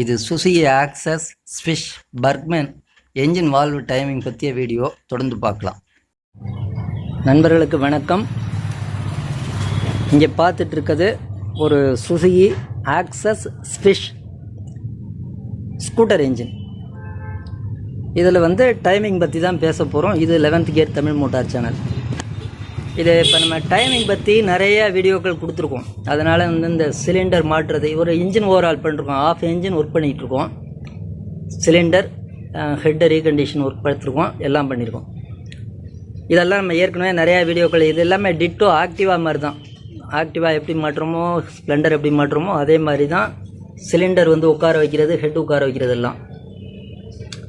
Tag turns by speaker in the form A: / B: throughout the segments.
A: இது Suzuki Access Swish Burgman engine valve timing பற்றிய video தொடர்ந்து பார்க்கலாம். நண்பர்களுக்கு வணக்கம். இங்கே பார்த்துட்ருக்கிறது ஒரு Suzuki Access Swish scooter engine இதில் வந்து டைமிங் பற்றி தான் பேச போகிறோம் இது eleventh gear Tamil motor channel இது இப்போ நம்ம டைமிங் பற்றி நிறைய வீடியோக்கள் கொடுத்துருக்கோம். அதனால் வந்து இந்த சிலிண்டர் மாற்றுறது ஒரு இன்ஜின் ஓவரால் பண்ணிருக்கோம் ஆஃப் இன்ஜின் ஒர்க் பண்ணிகிட்ருக்கோம் சிலிண்டர் ஹெட் ரீகண்டிஷன் ஒர்க் பண்ணிருக்கோம் எல்லாம் பண்ணியிருக்கோம். இதெல்லாம் நம்ம ஏற்கனவே நிறையா வீடியோக்கள் இது எல்லாமே டிட்டோ ஆக்டிவா மாதிரி தான் ஆக்டிவா எப்படி மாற்றுறோமோ ஸ்ப்ளெண்டர் எப்படி மாற்றுறோமோ அதே மாதிரி தான் சிலிண்டர் வந்து உட்கார வைக்கிறது ஹெட் உட்கார வைக்கிறது எல்லாம்.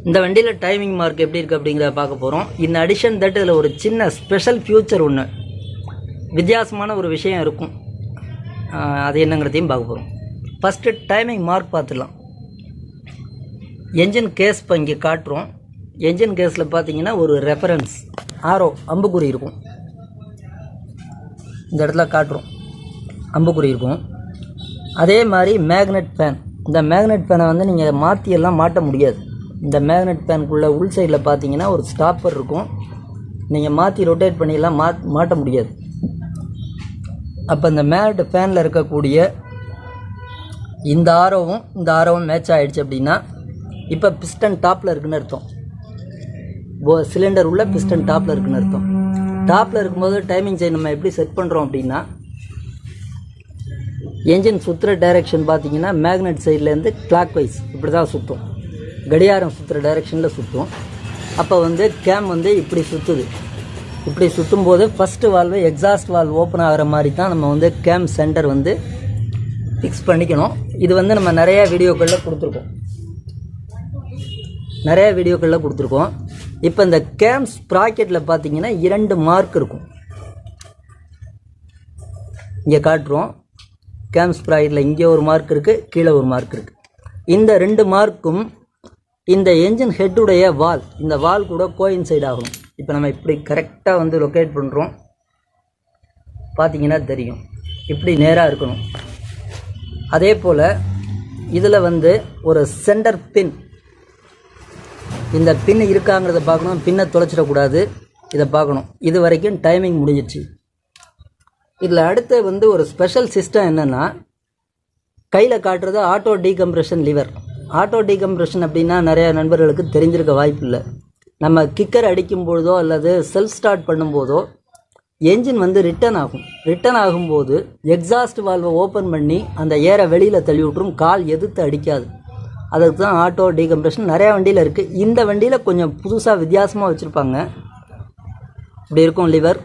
A: இந்த வண்டியில் டைமிங் மார்க் எப்படி இருக்குது அப்படிங்கிறத பார்க்க போகிறோம் இந்த அடிஷன் தட் இதில் ஒரு சின்ன ஸ்பெஷல் ஃபியூச்சர் ஒன்று வித்தியாசமான ஒரு விஷயம் இருக்கும். அது என்னங்கிறதையும் பார்க்க போகிறோம் ஃபஸ்ட்டு டைமிங் மார்க் பார்த்துடலாம். என்ஜின் கேஸ் இப்போ இங்கே காட்டுறோம். என்ஜின் கேஸில் பார்த்தீங்கன்னா ஒரு ரெஃபரன்ஸ் ஆரோ அம்புக்குறி இருக்கும். இந்த இடத்துல காட்டுறோம். அம்புக்குறி இருக்கும். அதே மாதிரி மேக்னெட் ஃபேன் இந்த மேக்னெட் ஃபேனை வந்து நீங்கள் மாற்றியெல்லாம் மாட்ட முடியாது. இந்த மேக்னெட் ஃபேனுக்குள்ளே உள் சைடில் பார்த்தீங்கன்னா ஒரு ஸ்டாப்பர் இருக்கும். நீங்கள் மாற்றி ரொட்டேட் பண்ணியெல்லாம் மா மாட்ட முடியாது. அப்போ இந்த மேக்னெட் ஃபேனில் இருக்கக்கூடிய இந்த ஆரோவும் இந்த ஆரோவும் மேட்ச் ஆகிடுச்சு அப்படின்னா இப்போ பிஸ்டன் டாப்பில் இருக்குன்னு அர்த்தம். ஓ சிலிண்டர் உள்ள பிஸ்டன் டாப்பில் இருக்குன்னு அர்த்தம். டாப்பில் இருக்கும்போது டைமிங் செயின் நம்ம எப்படி செட் பண்ணுறோம் அப்படின்னா என்ஜின் சுற்றுற டைரெக்ஷன் பார்த்தீங்கன்னா மேக்னெட் சைட்லேருந்து கிளாக் வைஸ் இப்படி தான் சுற்றும் கடியாரம் சுற்றுற டைரெக்ஷனில் சுற்றும் அப்போ வந்து கேம் வந்து இப்படி சுற்றுது இப்படி சுற்றும் போது first valve exhaust valve open ஆகிற மாதிரி தான் நம்ம வந்து கேம் சென்டர் வந்து ஃபிக்ஸ் பண்ணிக்கணும். இது வந்து நம்ம நிறைய வீடியோக்களில் கொடுத்துருக்கோம். நிறைய வீடியோக்களில் கொடுத்துருக்கோம். இப்போ இந்த கேம் ஸ்ப்ராக்கெட்டில் பார்த்தீங்கன்னா இரண்டு மார்க் இருக்கும். இங்கே காட்டுறோம். கேம் ஸ்ப்ராக்கெட்டில் இங்கே ஒரு மார்க் இருக்குது கீழே ஒரு மார்க் இருக்குது இந்த ரெண்டு மார்க்கும் இந்த என்ஜின் ஹெட்டுடைய வால் இந்த வால் கூட கோயின்சைட் ஆகணும் இப்போ நம்ம இப்படி கரெக்டாக வந்து லொக்கேட் பண்ணுறோம் பார்த்தீங்கன்னா தெரியும். இப்படி நேராக இருக்கணும். அதே போல் இதில் வந்து ஒரு சென்டர் பின் இந்த பின் இருக்காங்கிறத பார்க்கணும். பின்னை தொலைச்சிடக்கூடாது இதை பார்க்கணும். இது வரைக்கும் டைமிங் முடிஞ்சிச்சு இதில் அடுத்து வந்து ஒரு ஸ்பெஷல் சிஸ்டம் என்னென்னா கையில் காட்டுறது auto decompression lever auto decompression அப்படின்னா நிறையா நண்பர்களுக்கு தெரிஞ்சிருக்க வாய்ப்பு இல்லை. நம்ம கிக்கர் அடிக்கும் பொழுதோ அல்லது செல்ஃப் ஸ்டார்ட் பண்ணும்போதோ என்ஜின் வந்து ரிட்டர்ன் ஆகும். ரிட்டர்ன் ஆகும்போது எக்ஸாஸ்ட் வால்வை ஓப்பன் பண்ணி அந்த ஏரை வெளியில் தள்ளிவிட்டுரும் கால் எதிர்த்து அடிக்காது. அதுக்கு தான் ஆட்டோ டீகம்ப்ரெஷன் நிறையா வண்டியில் இருக்குது இந்த வண்டியில் கொஞ்சம் புதுசாக வித்தியாசமாக வச்சுருப்பாங்க. இப்படி இருக்கும் லிவர்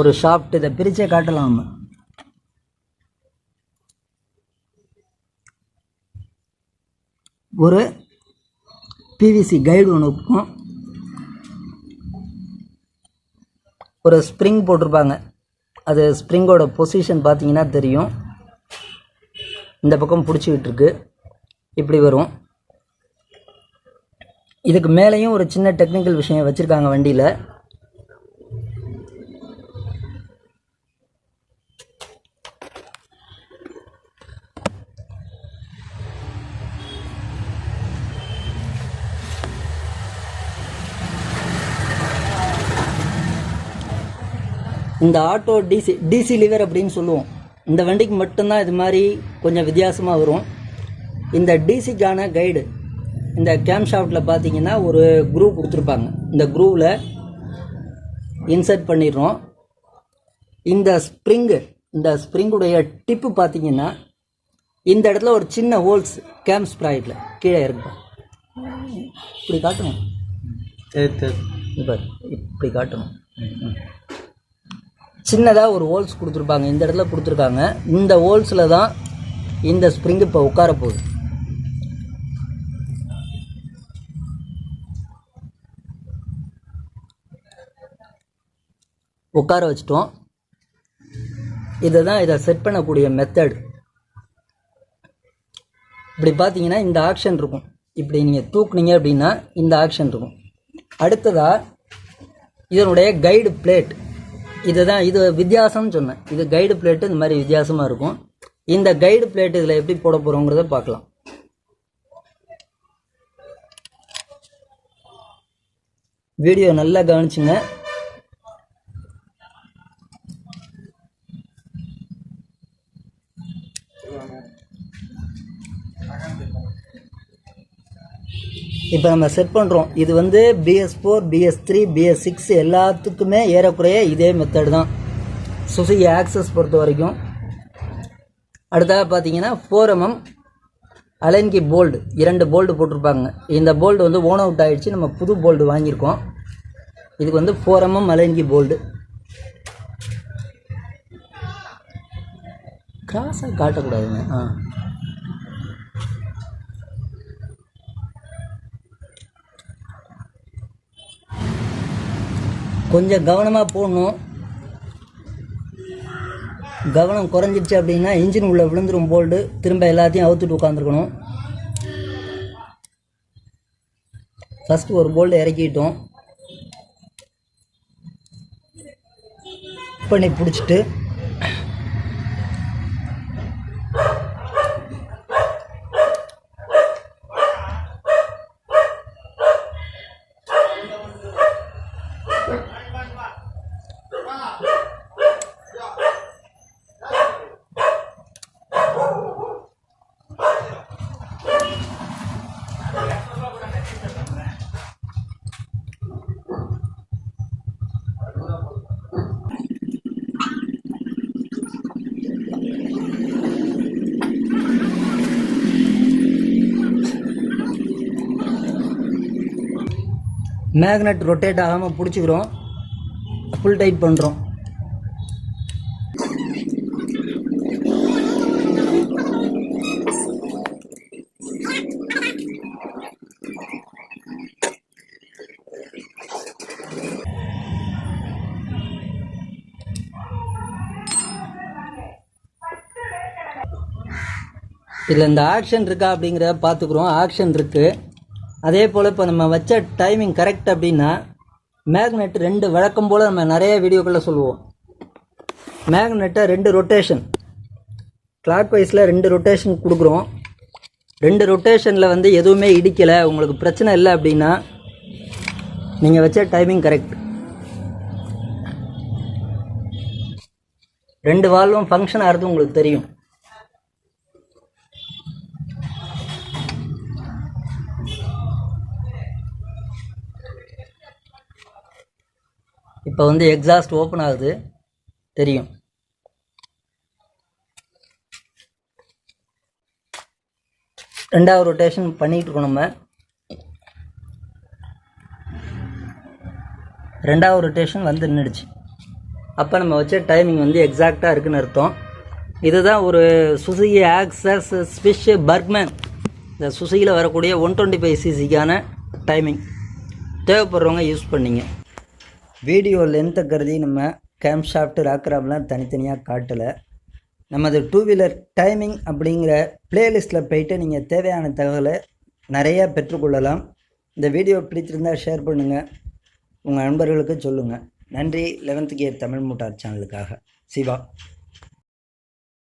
A: ஒரு ஷாஃப்ட் இதை பிரித்தே காட்டலாம் நம்ம. ஒரு பிவிசி கைடு ஒன்று இருக்கும். ஒரு ஸ்ப்ரிங் போட்டிருப்பாங்க. அது ஸ்ப்ரிங்கோட பொசிஷன் பார்த்தீங்கன்னா தெரியும். இந்த பக்கம் பிடிச்சிக்கிட்டு இருக்கு இப்படி வரும். இதுக்கு மேலேயும் ஒரு சின்ன டெக்னிக்கல் விஷயம் வச்சுருக்காங்க வண்டியில். இந்த ஆட்டோ டிசி டிசி லிவர் அப்படின்னு சொல்லுவோம். இந்த வண்டிக்கு மட்டும்தான் இது மாதிரி கொஞ்சம் வித்தியாசமாக வரும். இந்த டிசிக்கான கைடு இந்த கேம் ஷாஃப்ட்டில் பார்த்தீங்கன்னா ஒரு குரூவ் கொடுத்துருப்பாங்க. இந்த குரூவில் இன்சர்ட் பண்ணிடுறோம். இந்த ஸ்ப்ரிங்கு இந்த ஸ்ப்ரிங்குடைய டிப்பு பார்த்தீங்கன்னா இந்த இடத்துல ஒரு சின்ன ஹோல்ஸ் கேம் ஸ்ப்ராய்டில் கீழே இருக்கும் இப்படி காட்டணும். இப்போ இப்படி காட்டணும். சின்னதாக ஒரு ஹோல்ஸ் கொடுத்துருப்பாங்க. இந்த இடத்துல கொடுத்துருக்காங்க. இந்த ஹோல்ஸில் தான் இந்த ஸ்ப்ரிங் இப்போ உட்கார போகுது. உட்கார வச்சிட்டோம். இதை தான் இதை செட் பண்ணக்கூடிய மெத்தட் இப்படி பார்த்தீங்கன்னா இந்த ஆக்ஷன் இருக்கும். இப்படி நீங்கள் தூக்குனீங்க அப்படின்னா இந்த ஆக்ஷன் இருக்கும். அடுத்ததாக இதனுடைய கைடு பிளேட் இதுதான் இது வித்தியாசம்னு சொன்னேன். இது கைடு பிளேட்டு இந்த மாதிரி வித்தியாசமாக இருக்கும். இந்த கைடு பிளேட் இதில் எப்படி போட போகிறோங்கிறத பார்க்கலாம். வீடியோ நல்லா கவனிச்சுங்க. இப்போ நம்ம செட் பண்ணுறோம் இது வந்து BS four BS three BS six எல்லாத்துக்குமே ஏறக்குறைய இதே மெத்தடு தான். சுசுகி ஆக்சஸ் பொறுத்த வரைக்கும். அடுத்ததாக பார்த்தீங்கன்னா ஃபோர் எம்எம் அலைன்கி போல்டு இரண்டு போல்டு போட்டிருப்பாங்க. இந்த போல்டு வந்து ஓன் அவுட் ஆகிடுச்சு நம்ம புது போல்டு வாங்கியிருக்கோம். இதுக்கு வந்து ஃபோர் எம்எம் அலைன்கி போல்டு கிராஸாக காட்டக்கூடாதுங்க. ஆ. கொஞ்சம் கவனமாக போடணும் கவனம் குறைஞ்சிருச்சு அப்படின்னா இன்ஜின் உள்ள விழுந்துரும் போல்டு திரும்ப எல்லாத்தையும் அவுத்துட்டு உட்காந்துருக்கணும் ஃபஸ்ட்டு ஒரு போல்டு இறக்கிட்டோம். பண்ணி பிடிச்சிட்டு மேக்னெட் ரொட்டேட் ஆகாமல் பிடிச்சிக்கிறோம். ஃபுல் டைட் பண்ணுறோம் இதில் இந்த ஆக்ஷன் இருக்கா அப்படிங்கிறத பார்த்துக்குறோம். ஆக்ஷன் இருக்குது அதே போல் இப்போ நம்ம வச்ச டைமிங் கரெக்ட் அப்படின்னா மேக்னெட் ரெண்டு வழக்கம் போல் நம்ம நிறைய வீடியோக்களில் சொல்லுவோம். மேக்னெட்டை ரெண்டு ரொட்டேஷன் கிளாக் வைஸில் ரெண்டு ரொட்டேஷன் கொடுக்குறோம். ரெண்டு ரொட்டேஷனில் வந்து எதுவுமே இடிக்கலை உங்களுக்கு பிரச்சனை இல்லை அப்படின்னா நீங்கள் வச்ச டைமிங் கரெக்ட் ரெண்டு வால்வும் ஃபங்க்ஷன் ஆகிறது உங்களுக்கு தெரியும். இப்போ வந்து எக்ஸாஸ்ட் ஓப்பன் ஆகுது. தெரியும். ரெண்டாவது ரொட்டேஷன் பண்ணிகிட்டு இருக்கோம் நம்ம. ரெண்டாவது ரொட்டேஷன் வந்து நின்றுடுச்சு அப்போ நம்ம வச்ச டைமிங் வந்து எக்ஸாக்டாக இருக்குன்னு அர்த்தம். இதுதான் ஒரு சுசுகி ஆக்சஸ் ஸ்பிஷ் பர்க்மேன் இந்த சுசுகியில் வரக்கூடிய ஒன் டுவெண்ட்டி ஃபைவ் சிசிக்கான டைமிங் தேவைப்படுறவங்க யூஸ் பண்ணிங்க. வீடியோ லென்த்தை கருதி நம்ம கேம் ஷாஃப்ட் ராக்ராப்லாம் தனித்தனியாக காட்டலை. நமது டூ வீலர் டைமிங் அப்படிங்கிற பிளேலிஸ்ட்டில் போயிட்டு நீங்கள் தேவையான தகவலை நிறையா பெற்றுக்கொள்ளலாம். இந்த வீடியோ பிடிச்சிருந்தால் ஷேர் பண்ணுங்கள் உங்கள் நண்பர்களுக்கு சொல்லுங்கள் நன்றி லெவன்த் கியர் தமிழ் மூட்டார் சேனலுக்காக சிவா.